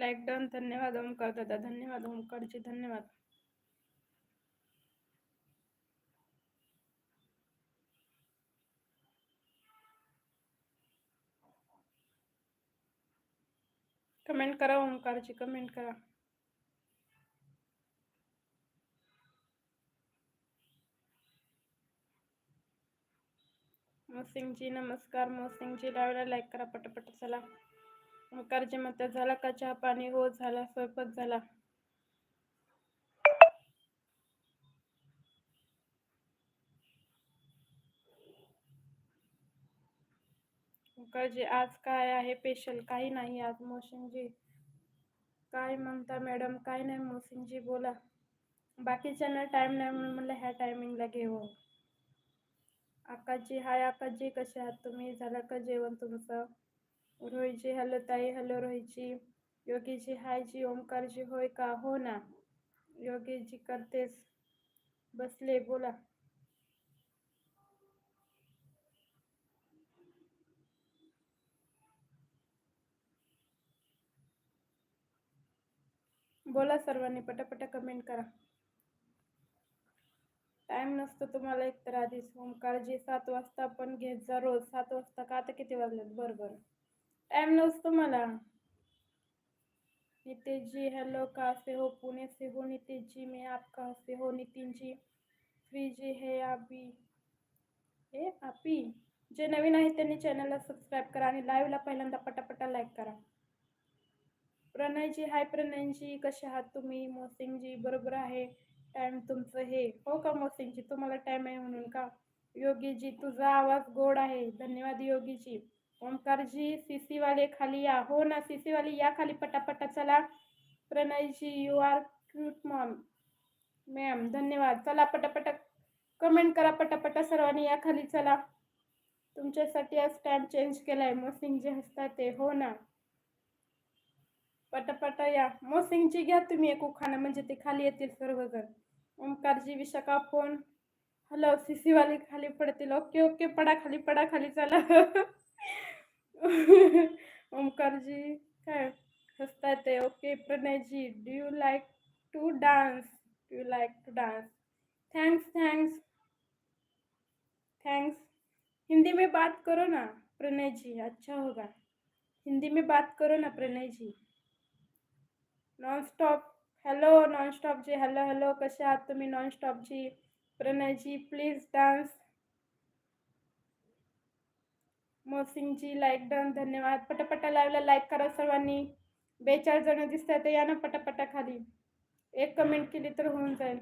Like done. धन्यवाद ओमकार दादा. धन्यवाद ओमकारजी. धन्यवाद. कमेंट करा ओमकारजी. कमेंट करा. मोसिंगजी नमस्कार. मोसिंगजी लावला. लाईक करा पटापट. चला. ओंकारजी म्हणतात झाला का चहा पाणी? हो झाला. स्वयंपाक झाला. ओंकारजी आज काय आहे स्पेशल? काही नाही आज मोसिंगजी काय म्हणता मॅडम? काय नाही मोसिंगजी बोला. बाकीच्यांना टाइम नाही म्हणून म्हणलं ह्या टायमिंगला घेऊ. आकाशजी हाय आकाशजी कसे आहात तुम्ही? झालं का जेवण तुमचं? रोहितजी हॅलो ताई हॅलो रोहितजी योगीजी हाय जी ओमकारजी होय का? हो ना. योगीजी करतेस. बसले बोला. बोला सर्वांनी पटापटा कमेंट करा. टाइम नसतो तुम्हाला एक तर आधीच. ओमकारजी सात वाजता पण घेत जा रोज. सात वाजता का आता किती वाजलेत? बरं बरं. टाईम नसतो मला नितेश जी हेलो कहाँ से हो? पुणे से हो नितेश जी मैं आप कहाँ से हो? नितिन जी फ्री जी है अभी? हे आपी जे नवीन आहेत त्यांनी चॅनलला सबस्क्राईब करा आणि लाईव्हला पहिल्यांदा पटापटा लाईक करा. प्रणयजी हाय प्रणयजी कसे आहात तुम्ही? मोसिंगजी बरोबर आहे. टाईम तुमचं हे. हो का मोसिंगजी तुम्हाला टाईम आहे म्हणून का? योगीजी तुझा आवाज गोड आहे. धन्यवाद योगीजी. ओंकारजी सीसीवाले खाली या हो ना सीसीवाली या खाली पटापटा चला. Pranay ji you are cute mom ma'am धन्यवाद. चला पटापटा. कमेंट करा पटापटा सर्वांनी, या खाली चला. तुमच्यासाठी आज स्टँड चेंज केलाय. मोसिंग जे हसतात ते, हो ना. पटापटा या. मोसिंगची घ्या तुम्ही एक उखाणा, म्हणजे ते खाली येतील सर्वजण. ओंकारजी विशाखा फ़ोन हॅलो सीसीवाली खाली पडतील. ओके ओके पडा खाली पडा खाली, चला. ओमकारजी काय हसतात ते okay Pranayji do you like to dance do you like to dance thanks thanks thanks Hindi में बात करो ना, प्रणय जी अच्छा होगा। हिंदी में बात करो ना, Pranay ji. Non stop hello non stop ji hello hello कसे आहात तुम्ही non stop ji, Pranay ji please dance मोसिंगची like done धन्यवाद. पटापटा लाईव्हला लाईक करा सर्वांनी. बेचाळीस जण दिसतात आहेत या ना पटापटा खाली एक कमेंट केली तर होऊन जाईल.